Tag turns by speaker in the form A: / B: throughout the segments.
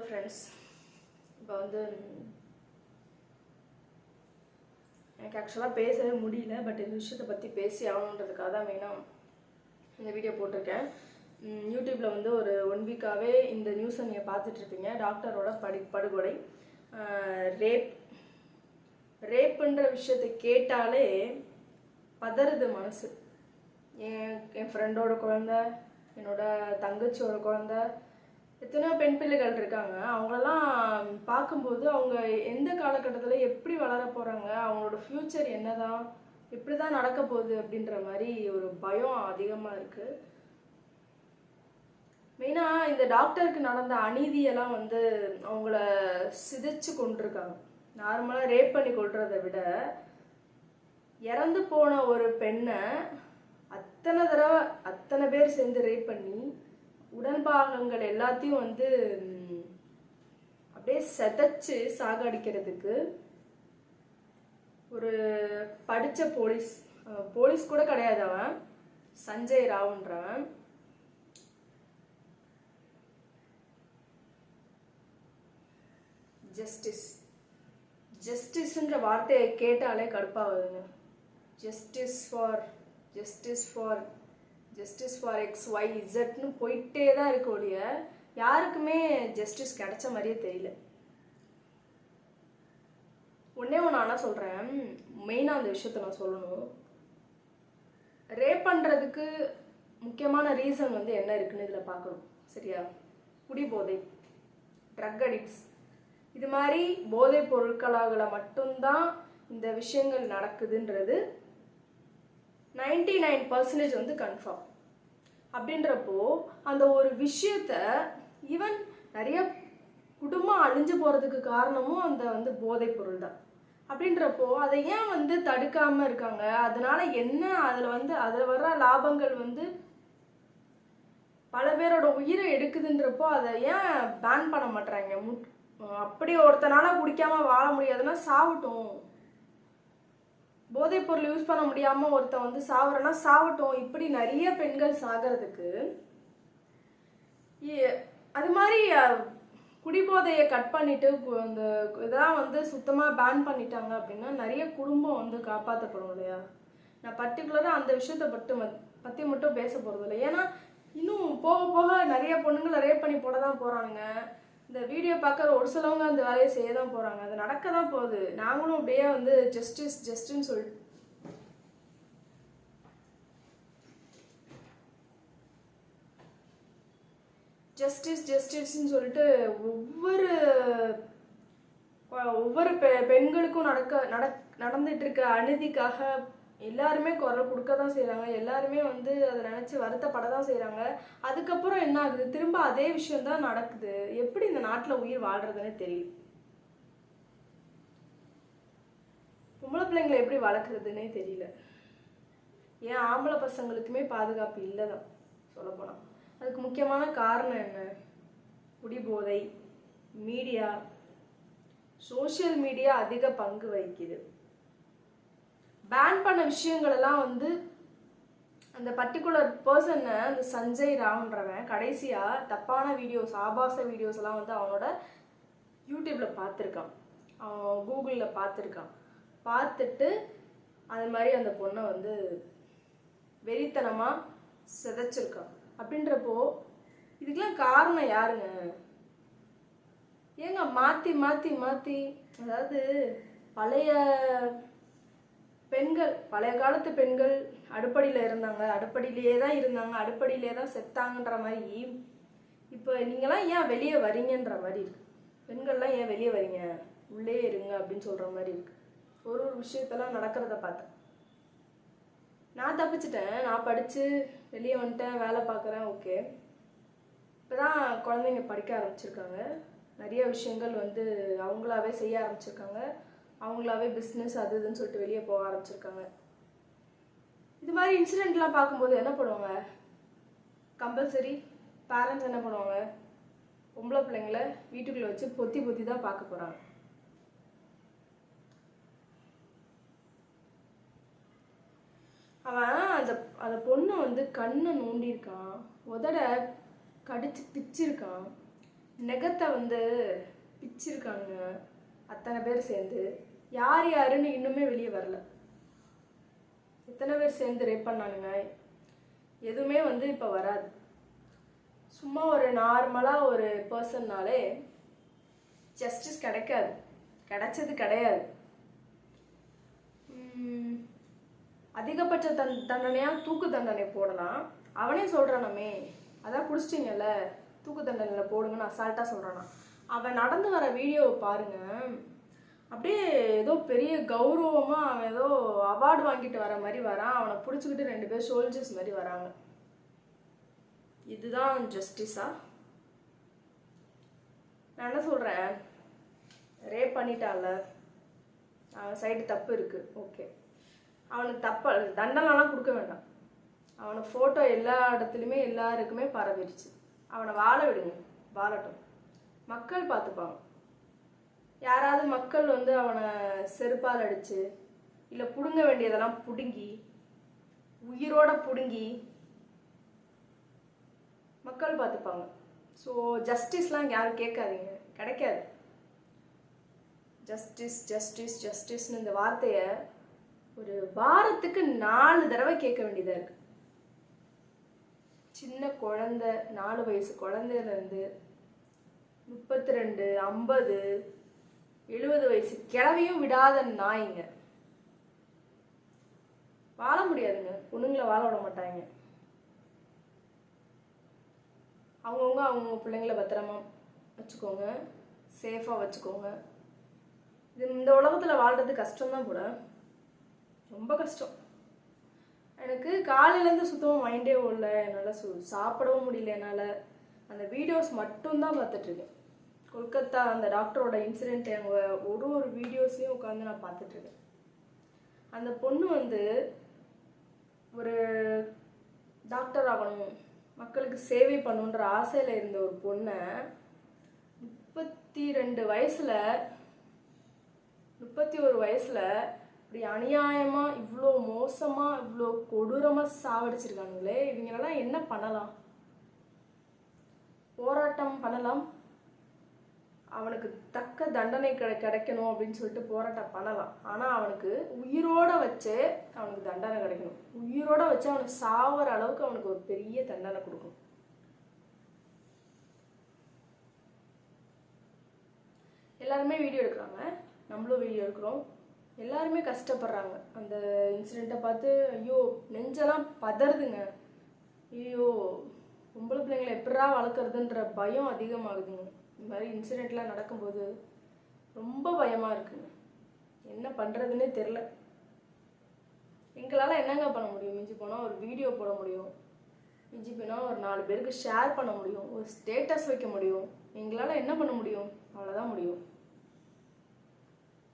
A: Hello friends இப்போ வந்து எனக்கு ஆக்சுவலாக பேசவே முடியல பட் இந்த விஷயத்தை பற்றி பேசி ஆகணுன்றதுக்காக தான் வேணும். இந்த வீடியோ போட்டிருக்கேன். யூடியூப்பில் வந்து ஒரு ஒன் வீக்காகவே இந்த நியூஸை நீங்கள் பார்த்துட்ருப்பீங்க டாக்டரோட படி படுகொலை. ரேப் ரேப்புன்ற விஷயத்தை கேட்டாலே பதறுது மனசு. என் என் ஃப்ரெண்டோட குழந்த என்னோட தங்கச்சியோட குழந்த எத்தனையோ பெண் பிள்ளைகள் இருக்காங்க. அவங்களெல்லாம் பார்க்கும்போது அவங்க எந்த காலகட்டத்தில் எப்படி வளர போகிறாங்க அவங்களோட ஃப்யூச்சர் என்னதான் எப்படி தான் நடக்க போகுது அப்படின்ற மாதிரி ஒரு பயம் அதிகமாக இருக்குது மெயினாக இந்த டாக்டருக்கு நடந்த அநீதியெல்லாம் வந்து அவங்கள சிதைச்சு கொண்டிருக்காங்க. நார்மலாக ரேப் பண்ணி கொள்றதை விட இறந்து போன ஒரு பெண்ணை அத்தனை தடவை அத்தனை பேர் சேர்ந்து ரேப் பண்ணி உடன்பாகங்கள் எல்லாத்தையும் வந்து அப்படியே செதைச்சு சாகடிக்கிறதுக்கு ஒரு படித்த போலீஸ் போலீஸ் கூட கிடையாது அவன். சஞ்சய் ராவ்ன்றவன். ஜஸ்டிஸ் ஜஸ்டிஸ்ன்ற வார்த்தையை கேட்டாலே கடுப்பாகுதுங்க. Justice for justice for justice for X Y இசட்னு போயிட்டே தான் இருக்க ஒழிய யாருக்குமே ஜஸ்டிஸ் கிடைச்ச மாதிரியே தெரியல. ஒன்றே ஒன்று ஆனால் சொல்கிறேன் மெயினாக அந்த விஷயத்த நான் சொல்லணும். ரேப் பண்ணுறதுக்கு முக்கியமான ரீசன் வந்து என்ன இருக்குன்னு இதில் பார்க்கணும். சரியா? குடிபோதை ட்ரக் அடிக்ட்ஸ் இது மாதிரி போதைப் பொருட்களாகல மட்டும்தான் இந்த விஷயங்கள் நடக்குதுன்றது நைன்டி நைன் பர்சன்டேஜ் வந்து கன்ஃபார்ம் அப்படின்றப்போ அந்த ஒரு விஷயத்த ஈவன் நிறைய குடும்பம் அழிஞ்சு போகிறதுக்கு காரணமும் அந்த வந்து போதைப் பொருள் தான் அப்படின்றப்போ அதை ஏன் வந்து தடுக்காமல் இருக்காங்க? அதனால என்ன அதில் வந்து அதில் வர்ற லாபங்கள் வந்து பல பேரோட உயிரை எடுக்குதுன்றப்போ அதை ஏன் பேன் பண்ண மாட்டேறாங்க முட் அப்படி ஒருத்தனால குடிக்காம வாழ முடியாதுன்னா சாவட்டும் போதைப் பொருள் யூஸ் பண்ண முடியாம ஒருத்தன் வந்து சாவறனா சாவட்டும். இப்படி நிறைய பெண்கள் சாகிறதுக்கு அது மாதிரி குடிபோதையை கட் பண்ணிட்டு இந்த இதெல்லாம் வந்து சுத்தமாக பேன் பண்ணிட்டாங்க அப்படின்னா நிறைய குடும்பம் வந்து காப்பாற்றப்படும் இல்லையா? நான் பர்டிகுலராக அந்த விஷயத்தை மட்டும் மத்- மட்டும் பேச போகிறது இல்லை ஏன்னா இன்னும் போக போக நிறைய பொண்ணுங்களை ரேப் பண்ணி போட தான் போகிறானுங்க இந்த வீடியோ பார்க்குற ஒரு சிலவங்க அந்த வேலையை செய்ய தான் போறாங்க. அது நடக்க தான் போகுது. நாங்களும் அப்படியே வந்து ஜஸ்டிஸ் ஜஸ்டின்னு சொல்லிட்டு ஜஸ்டிஸ் ஜஸ்டிஸ்ன்னு சொல்லிட்டு ஒவ்வொரு ஒவ்வொரு பெ பெண்களுக்கும் நடக்க நட நடந்துட்டு இருக்க அநீதிக்காக எல்லாருமே குரல் கொடுக்க தான் செய்கிறாங்க எல்லாருமே வந்து அதை நினச்சி வருத்தப்பட தான் செய்கிறாங்க அதுக்கப்புறம் என்ன ஆகுது? திரும்ப அதே விஷயம் தான் நடக்குது. எப்படி இந்த நாட்டில் உயிர் வாழ்கிறதுன்னு தெரியல. பொம்பளை பிள்ளைங்களை எப்படி வளர்க்குறதுன்னே தெரியல. ஏன் ஆம்பளை பசங்களுக்குமே பாதுகாப்பு இல்லை தான் சொல்லப்போனால் அதுக்கு முக்கியமான காரணம் என்ன? குடிபோதை மீடியா சோஷியல் மீடியா அதிக பங்கு வகிக்குது. பேன் பண்ண விஷயங்களெல்லாம் வந்து அந்த பர்டிகுலர் பர்சனை அந்த சஞ்சய் ராவ்ன்றவன் கடைசியாக தப்பான வீடியோஸ் ஆபாச வீடியோஸ் எல்லாம் வந்து அவனோட யூடியூப்பில் பார்த்துருக்கான். அவன் கூகுளில் பார்த்துருக்கான். பார்த்துட்டு அது மாதிரி அந்த பொண்ணை வந்து வெறித்தனமாக சிதைச்சிருக்கான். அப்படின்றப்போ இதுக்கெல்லாம் காரணம் யாருங்க? ஏங்க மாற்றி மாற்றி மாற்றி அதாவது பழைய பெண்கள் பழைய காலத்து பெண்கள் அடுப்படியில் இருந்தாங்க. அடுப்படியிலேயே தான் இருந்தாங்க. அடுப்படியிலே தான் செத்தாங்கன்ற மாதிரி இப்போ நீங்களாம் ஏன் வெளியே வரீங்கன்ற மாதிரி இருக்கு. பெண்கள்லாம் ஏன் வெளியே வரீங்க? உள்ளே இருங்க அப்படின்னு சொல்கிற மாதிரி இருக்கு. ஒரு ஒரு விஷயத்தெல்லாம் நடக்கிறத பார்த்தேன் நான் தப்பிச்சிட்டேன். நான் படித்து வெளியே வந்துட்டேன். வேலை பார்க்குறேன். ஓகே. இப்போ தான் குழந்தைங்க படிக்க ஆரம்பிச்சிருக்காங்க. நிறைய விஷயங்கள் வந்து அவங்களாவே செய்ய ஆரம்பிச்சிருக்காங்க. அவங்களாவே பிஸ்னஸ் அது இதுன்னு சொல்லிட்டு வெளியே போக ஆரம்பிச்சிருக்காங்க. இது மாதிரி இன்சிடெண்ட்லாம் பார்க்கும்போது என்ன பண்ணுவாங்க? கம்பல்சரி பேரண்ட்ஸ் என்ன பண்ணுவாங்க? பொம்பளை பிள்ளைங்களை வீட்டுக்குள்ளே வச்சு பொத்தி பொத்தி தான் பார்க்க போகிறாங்க அவன் அந்த அந்த பொண்ணை வந்து கண்ணை நோண்டியிருக்கான். உதட கடிச்சு பிச்சிருக்கான். நெகத்தை வந்து பிச்சிருக்காங்க. அத்தனை பேர் சேர்ந்து. யார் யாருன்னு இன்னுமே வெளியே வரல. எத்தனை பேர் சேர்ந்து ரேப் பண்ணானுங்க? எதுவுமே வந்து இப்போ வராது. சும்மா ஒரு நார்மலாக ஒரு பர்சன்னாலே ஜஸ்டிஸ் கிடைக்காது. கிடைச்சது கிடையாது. அதிகபட்ச தன் தண்டனையாக தூக்கு தண்டனை போடலாம். அவனே சொல்கிறானமே அதான் குடிச்சிட்டிங்கல்ல தூக்கு தண்டனையில் போடுங்கன்னு அசால்ட்டாக சொல்கிறானா அவன் நடந்து வர வீடியோவை பாருங்கள் அப்படியே ஏதோ பெரிய கௌரவமாக அவன் ஏதோ அவார்டு வாங்கிட்டு வர மாதிரி வரான். அவனை பிடிச்சிக்கிட்டு ரெண்டு பேர் சோல்ஜர்ஸ் மாதிரி வராங்க. இதுதான் ஜஸ்டிஸா நான் என்ன சொல்கிறேன் ரேப் பண்ணிட்டான்ல. அவன் சைடு தப்பு இருக்குது ஓகே அவனுக்கு தப்ப தண்டனைலாம் கொடுக்க வேண்டாம். அவனை ஃபோட்டோ எல்லா இடத்துலையுமே எல்லாருக்குமே பரவிடுச்சு அவனை வாழ விடுங்க. வாழட்டும். மக்கள் பார்த்துப்பாங்க. யாராவது மக்கள் வந்து அவனை செருப்பால் அடித்து இல்லை பிடுங்க வேண்டியதெல்லாம் பிடுங்கி உயிரோட பிடுங்கி மக்கள் பார்த்துப்பாங்க. ஸோ ஜஸ்டிஸ்லாம் யாரும் கேட்காதீங்க. கிடைக்காது. ஜஸ்டிஸ் ஜஸ்டிஸ் ஜஸ்டிஸ்னு இந்த வார்த்தையை ஒரு வாரத்துக்கு நாலு தடவை கேட்க வேண்டியதாக இருக்கு. சின்ன குழந்த நாலு வயசு குழந்தையிலேருந்து முப்பத்தி ரெண்டு ஐம்பது எழுபது வயசு கிளவியும் விடாத நாய்ங்க. வாழ முடியாதுங்க. பொண்ணுங்களை வாழ விட மாட்டாங்க. அவங்கவுங்க அவங்கவுங்க பிள்ளைங்கள பத்திரமா வச்சுக்கோங்க. சேஃபாக வச்சுக்கோங்க. இது இந்த உலகத்தில் வாழ்றது கஷ்டம்தான் கூட ரொம்ப கஷ்டம். எனக்கு காலையிலேருந்து சுத்தமாக மைண்டே ஓடல. என்னால் சு சாப்பிடவும் முடியல என்னால். அந்த வீடியோஸ் மட்டும்தான் பார்த்துட்ருக்கேன் கொல்கத்தா அந்த டாக்டரோட இன்சிடெண்ட் அவங்க ஒரு ஒரு வீடியோஸையும் உட்காந்து நான் பார்த்துட்ருக்கேன் அந்த பொண்ணு வந்து ஒரு டாக்டர் ஆகணும் மக்களுக்கு சேவை பண்ணணுன்ற ஆசையில் இருந்த ஒரு பொண்ணை முப்பத்தி ரெண்டு வயசில் முப்பத்தி ஒரு வயசில் இப்படி அநியாயமாக இவ்வளோ மோசமாக இவ்வளோ கொடூரமாக சாவடிச்சிருக்கானுங்களே இவங்களெல்லாம் என்ன பண்ணலாம்? போராட்டம் பண்ணலாம்? அவனுக்கு தக்க தண்டனை கிடை கிடைக்கணும் அப்படின்னு சொல்லிட்டு போராட்டம் பண்ணலாம். ஆனால் அவனுக்கு உயிரோட வச்சு அவனுக்கு தண்டனை கிடைக்கணும். உயிரோட வச்சு அவனுக்கு சாவற அளவுக்கு அவனுக்கு ஒரு பெரிய தண்டனை கொடுக்கணும். எல்லாருமே வீடியோ எடுக்கிறாங்க. நம்மளும் வீடியோ எடுக்கிறோம். எல்லாருமே கஷ்டப்படுறாங்க. அந்த இன்சிடெண்ட்டை பார்த்து ஐயோ நெஞ்செல்லாம் பதறுதுங்க. ஐயோ பொம்பளை பிள்ளைங்களை எப்படா வளர்க்குறதுன்ற பயம் அதிகமாகுதுங்க. இந்த மாதிரி இன்சிடெண்ட்லாம் நடக்கும்போது ரொம்ப பயமாக இருக்குங்க என்ன பண்ணுறதுன்னே தெரில எங்களால் என்னங்க பண்ண முடியும்? மிஞ்சி போனால் ஒரு வீடியோ போட முடியும். மிஞ்சி போனால் ஒரு நாலு பேருக்கு ஷேர் பண்ண முடியும். ஒரு ஸ்டேட்டஸ் வைக்க முடியும். எங்களால் என்ன பண்ண முடியும்? அவ்வளோதான் முடியும்.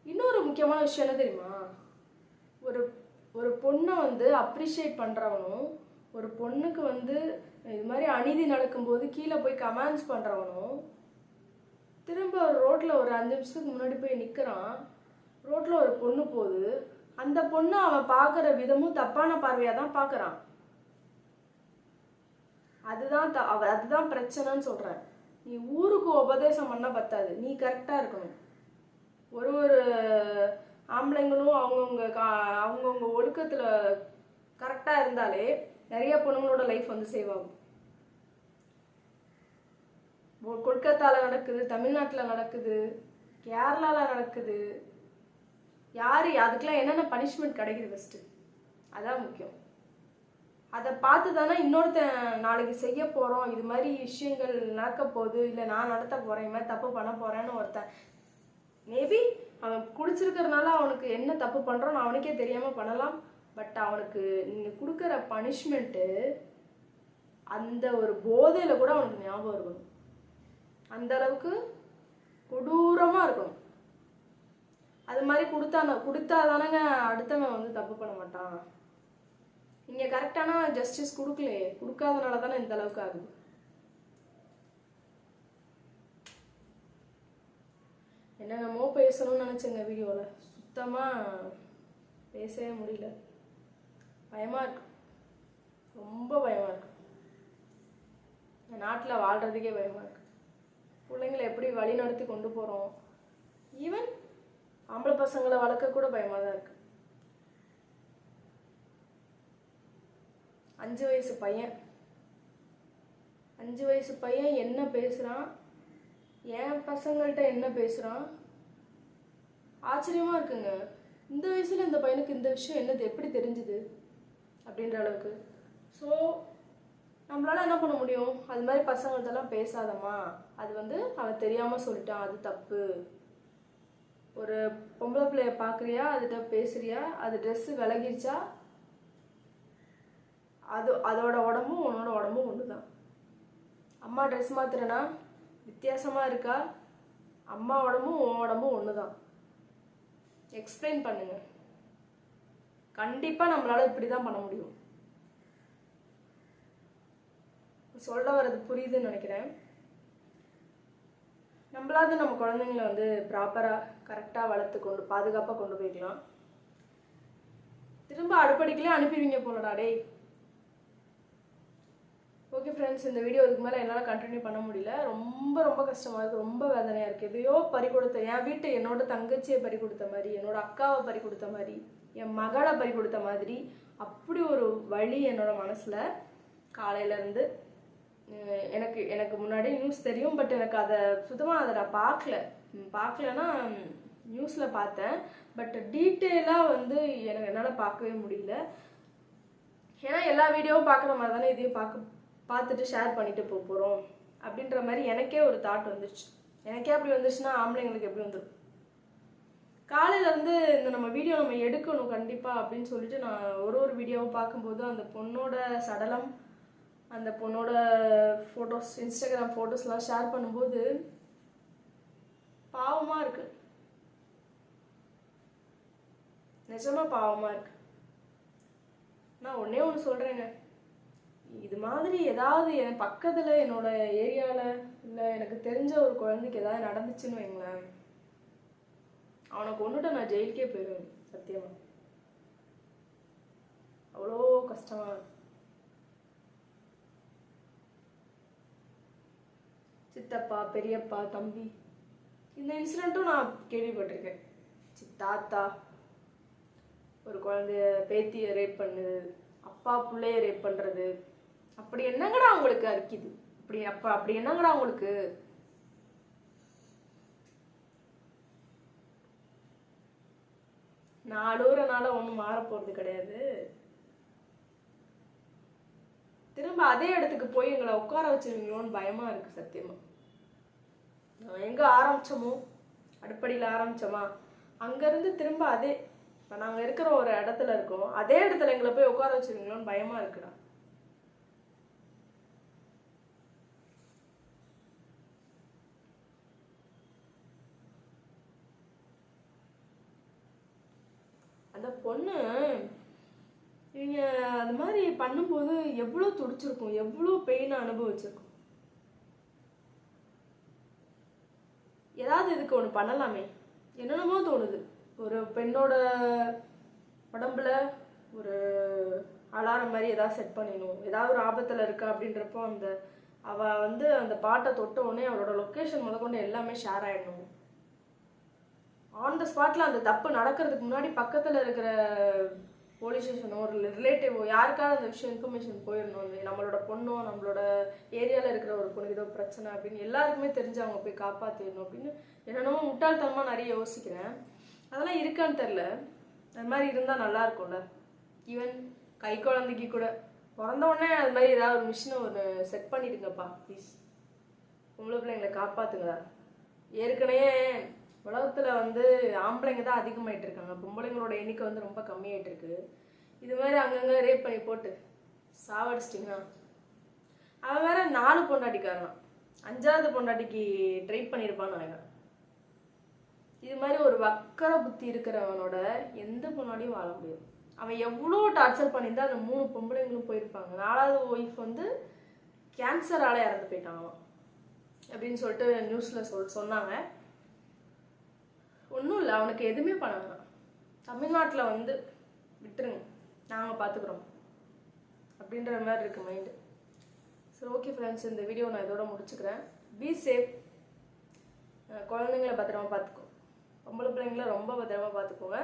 A: இன்னொரு முக்கியமான விஷயம் என்ன தெரியுமா? ஒரு ஒரு பொண்ணை வந்து அப்ரிஷியேட் பண்ணுறவனும் ஒரு பொண்ணுக்கு வந்து இது மாதிரி அநீதி நடக்கும்போது கீழே போய் கமெண்ட்ஸ் பண்ணுறவனும் திரும்ப ரோட்டில் ஒரு அஞ்சு நிமிஷத்துக்கு முன்னாடி போய் நிற்கிறான் ரோட்டில் ஒரு பொண்ணு போகுது. அந்த பொண்ணு அவன் பார்க்குற விதமும் தப்பான பார்வையாக தான் பார்க்குறான். அதுதான் த அவ அதுதான் பிரச்சனைன்னு சொல்கிறேன் நீ ஊருக்கு உபதேசம் பண்ணால் பத்தாது. நீ கரெக்டாக இருக்கணும். ஒரு ஒரு ஆம்பளைங்களும் அவங்கவுங்க கா அவங்கவுங்க ஒழுக்கத்தில் கரெக்டாக இருந்தாலே நிறைய பொண்ணுங்களோட லைஃப் வந்து சேவ் ஆகும். கொல்கத்தாவில் நடக்குது தமிழ்நாட்டில் நடக்குது கேரளாவில் நடக்குது. யார் அதுக்கெலாம் என்னென்ன பனிஷ்மெண்ட் கிடைக்குது ஃபஸ்ட்டு அதான் முக்கியம். அதை பார்த்து தானே இன்னொருத்தன் நாளைக்கு செய்ய போகிறோம் இது மாதிரி விஷயங்கள் நடக்க போகுது. இல்லை நான் நடத்த போகிறேன் இது மாதிரி தப்பு பண்ண போகிறேன்னு ஒருத்தன். மேபி அவன் குடிச்சிருக்கிறதுனால அவனுக்கு என்ன தப்பு பண்ணுறோன்னு அவனுக்கே தெரியாமல் பண்ணலாம். பட் அவனுக்கு நீங்கள் கொடுக்குற பனிஷ்மெண்ட்டு அந்த ஒரு போதையில் கூட அவனுக்கு ஞாபகம் இருக்கணும். அந்த அளவுக்கு கொடூரமாக இருக்கணும். அது மாதிரி கொடுத்தான கொடுத்தா தானேங்க அடுத்தவன் வந்து தப்பு பண்ண மாட்டான். இங்கே கரெக்டான ஜஸ்டிஸ் கொடுக்கலையே கொடுக்காதனால தானே இந்த அளவுக்கு ஆகுது. என்னென்னமோ பேசணும்னு நினச்சேங்க வீடியோவில் சுத்தமாக பேசவே முடியல. பயமாக இருக்கு. ரொம்ப பயமாக இருக்கு. நாட்டில் வாழ்கிறதுக்கே பயமாக இருக்கு. பிள்ளைங்களை எப்படி வழி நடத்தி கொண்டு போகிறோம் ஈவன் ஆம்பளை பசங்களை வளர்க்க கூட பயமாக தான் இருக்கு. அஞ்சு வயசு பையன். அஞ்சு வயசு பையன் என்ன பேசுகிறான் என் பசங்கள்கிட்ட என்ன பேசுகிறான் ஆச்சரியமாக இருக்குங்க. இந்த வயசில் இந்த பையனுக்கு இந்த விஷயம் என்னது? எப்படி தெரிஞ்சுது? அப்படின்ற அளவுக்கு. ஸோ நம்மளால என்ன பண்ண முடியும்? அது மாதிரி பசங்கள்ட்டெல்லாம் பேசாதம்மா. அது வந்து அவன் தெரியாமல் சொல்லிட்டான் அது தப்பு. ஒரு பொம்பளை பிள்ளைய பார்க்குறியா அதுகிட்ட பேசுறியா? அது ட்ரெஸ்ஸு விலகிருச்சா? அது அதோட உடம்பும் உன்னோட உடம்பும் ஒன்று தான் அம்மா ட்ரெஸ் மாத்துறேன்னா வித்தியாசமாக இருக்கா? அம்மா உடம்பும் உன் உடம்பும் ஒன்று தான் எக்ஸ்பிளைன் பண்ணுங்க. கண்டிப்பாக நம்மளால இப்படி தான் பண்ண முடியும். சொல்ல வர்றது புரியுதுன்னு நினைக்கிறேன். நம்மளாவது நம்ம குழந்தைங்கள வந்து ப்ராப்பராக கரெக்டாக வளர்த்து கொண்டு பாதுகாப்பாக கொண்டு போய்க்கலாம். திரும்ப அடுப்படிக்கலே அனுப்பிடுவீங்க போலடா டேய். ஓகே ஃப்ரெண்ட்ஸ் இந்த வீடியோ இதுக்கு மேலே என்னால் கண்டினியூ பண்ண முடியல. ரொம்ப ரொம்ப கஷ்டமாக இருக்குது ரொம்ப வேதனையாக இருக்குது எதையோ பறி கொடுத்த என் வீட்டை என்னோட தங்கச்சியை பறி கொடுத்த மாதிரி என்னோட அக்காவை பறி கொடுத்த மாதிரி என் மகளை பறி கொடுத்த மாதிரி அப்படி ஒரு வழி என்னோட மனசில் காலையிலேருந்து எனக்கு எனக்கு முன்னாடி நியூஸ் தெரியும் பட் எனக்கு அதை சுத்தமாக அதை நான் பார்க்கல. பார்க்கலன்னா நியூஸில் பார்த்தேன். பட் டீட்டெயிலாக வந்து எனக்கு என்னால் பார்க்கவே முடியல. ஏன்னா எல்லா வீடியோவும் பார்க்குற மாதிரி தானே இதையும் பார்க்க பார்த்துட்டு ஷேர் பண்ணிட்டு போக போகிறோம் அப்படின்ற மாதிரி எனக்கே ஒரு தாட் வந்துச்சு எனக்கே அப்படி வந்துச்சுன்னா ஆம்பளைங்களுக்கு எப்படி வந்துடும் காலையிலேருந்து இந்த நம்ம வீடியோ நம்ம எடுக்கணும் கண்டிப்பாக அப்படின்னு சொல்லிட்டு நான் ஒரு ஒரு வீடியோவும் பார்க்கும்போது அந்த பொண்ணோட சடலம் அந்த பொண்ணோட ஃபோட்டோஸ் இன்ஸ்டாகிராம் ஃபோட்டோஸ்லாம் ஷேர் பண்ணும்போது பாவமாக இருக்கு. நிஜமாக பாவமாக இருக்கு. நான் ஒன்றே ஒன்று சொல்கிறேங்க இது மாதிரி ஏதாவது என் பக்கத்தில் என்னோட ஏரியாவில் இல்லை எனக்கு தெரிஞ்ச ஒரு குழந்தைக்கு ஏதாவது நடந்துச்சுன்னு வைங்களேன். அவனை கொண்டுட்டு நான் ஜெயிலுக்கே போயிடுவேன் சத்தியமாக அவ்வளோ கஷ்டமாக இருக்கும் சித்தப்பா பெரியப்பா தம்பி. இந்த இன்சிடெண்ட்டும் நான் கேள்விப்பட்டிருக்கேன். சி- தாத்தா ஒரு குழந்தைய பேத்தியை ரேப் பண்ணுது அப்பா பிள்ளைய ரேப் பண்ணுறது அப்படி என்னங்கடா உங்களுக்கு அரிக்குது? அப்படி அப்ப அப்படி என்னங்கடா உங்களுக்கு நாளூறனால ஒன்றும் மாற போகிறது கிடையாது. திரும்ப அதே இடத்துக்கு போய் எங்களை உட்கார வச்சிருவீங்களோன்னு பயமா இருக்கு சத்தியமா. எங்க ஆரம்பிச்சோமோ? அடுப்படியில் ஆரம்பித்தோமா அங்கேருந்து திரும்ப அதே இப்போ நாங்கள் இருக்கிற ஒரு இடத்துல இருக்கோம். அதே இடத்துல எங்களை போய் உட்கார வச்சிருவீங்களோன்னு பயமா இருக்குடா. அந்த பொண்ணு இவங்க அது மாதிரி பண்ணும்போது எவ்வளோ துடிச்சிருக்கும் எவ்வளோ பெயினை அனுபவிச்சிருக்கும். ஒன்று பண்ணலாமே. என்னென்னமோ தோணுது. ஒரு பெண்ணோட உடம்புல ஒரு அலாரம் மாதிரி ஏதாவது செட் பண்ணிடணும். ஏதாவது ஒரு ஆபத்தில் இருக்கா அப்படின்றப்போ அந்த அவ வந்து அந்த பாட்டை தொட்ட உடனே அவளோட லொக்கேஷன் முதற்கொண்டு எல்லாமே ஷேர் ஆகிடணும் ஆன் த ஸ்பாட்டில் அந்த தப்பு நடக்கிறதுக்கு முன்னாடி பக்கத்தில் இருக்கிற போலீஸ் ஸ்டேஷனோ ஒரு ரிலேட்டிவோ யாருக்காவது அந்த விஷயம் இன்ஃபர்மேஷன் போயிடணும் நம்மளோட பொண்ணோ நம்மளோட ஏரியாவில் இருக்கிற ஒரு பொண்ணு ஏதோ பிரச்சனை அப்படின்னு எல்லாருக்குமே தெரிஞ்சு அவங்க போய் காப்பாற்றிடணும் அப்படின்னு என்னென்னமோ முட்டாள்தனமாக நிறைய யோசிக்கிறேன். அதெல்லாம் இருக்கான்னு தெரில அது மாதிரி இருந்தால் நல்லா இருக்கும்ல. ஈவன் கை குழந்தைக்கு கூட. பிறந்த உடனே அது மாதிரி ஏதாவது ஒரு மிஷினை ஒன்று செட் பண்ணிடுங்கப்பா ப்ளீஸ் பொம்பளை பிள்ளைங்களை காப்பாற்றுங்களா ஏற்கனவே உலகத்துல வந்து ஆம்பளைங்க தான் அதிகமாயிட்டு இருக்காங்க. பொம்பளைங்களோட எண்ணிக்கை வந்து ரொம்ப கம்மியாயிட்டு இருக்கு. இது மாதிரி அங்கங்கே ரேப் பண்ணி போட்டு சாவடிச்சிட்டிங்கன்னா அவன் வேற நாலு பொண்டாட்டிக்காரன். அஞ்சாவது பொண்டாட்டிக்கு ட்ரை பண்ணியிருப்பான்னு நினைக்கிறேன். இது மாதிரி ஒரு வக்கர புத்தி இருக்கிறவனோட எந்த பொண்ணாடியும் வாழ முடியாது. அவன் எவ்வளோ டார்ச்சர் பண்ணியிருந்தா அந்த மூணு பொம்பளைங்களும் போயிருப்பாங்க. நாலாவது ஒய்ஃப் வந்து கேன்சரால் இறந்து போயிட்டான் அவன் அப்படின்னு சொல்லிட்டு நியூஸில் சொல் சொன்னாங்க. ஒன்றும் இல்லை அவனுக்கு எதுவுமே பண்ண வேணாம். தமிழ்நாட்டில் வந்து விட்டுருங்க நாங்கள் பார்த்துக்குறோம் அப்படின்ற மாதிரி இருக்குது மைண்டு சரி ஓகே ஃப்ரெண்ட்ஸ் இந்த வீடியோ நான் இதோட முடிச்சுக்கிறேன். பி சேஃப் குழந்தைங்கள பத்திரமா பார்த்துக்கோ பொம்பளை பிள்ளைங்கள ரொம்ப பத்திரமா பார்த்துக்கோங்க